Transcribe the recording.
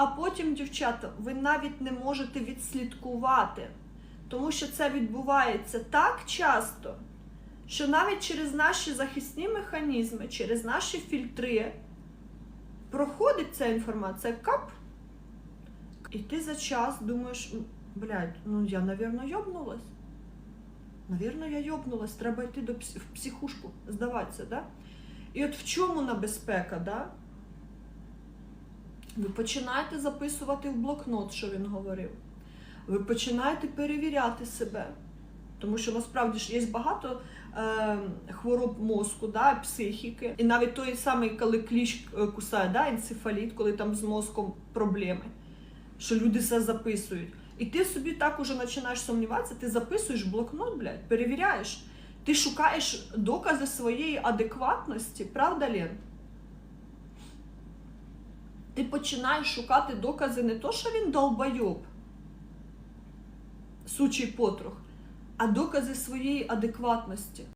А потім, дівчата, ви навіть не можете відслідкувати, тому що це відбувається так часто, що навіть через наші захисні механізми, через наші фільтри проходить ця інформація кап. І ти за час думаєш, блядь, ну я, навірно, йобнулась. Навірно, я йобнулась, треба йти до психушку, здаватися, да? І от в чому небезпека, да? Ви починаєте записувати в блокнот, що він говорив. Ви починаєте перевіряти себе. Тому що насправді ж є багато е, хвороб мозку, да, психіки. І навіть той самий, коли кліщ е, кусає, да, енцефаліт, коли там з мозком проблеми, що люди все записують. І ти собі так уже починаєш сумніватися, ти записуєш блокнот, блядь, перевіряєш. Ти шукаєш докази своєї адекватності, правда, Лен? Ти починаєш шукати докази не то, що він долбойоб, сучий потрох, а докази своєї адекватності.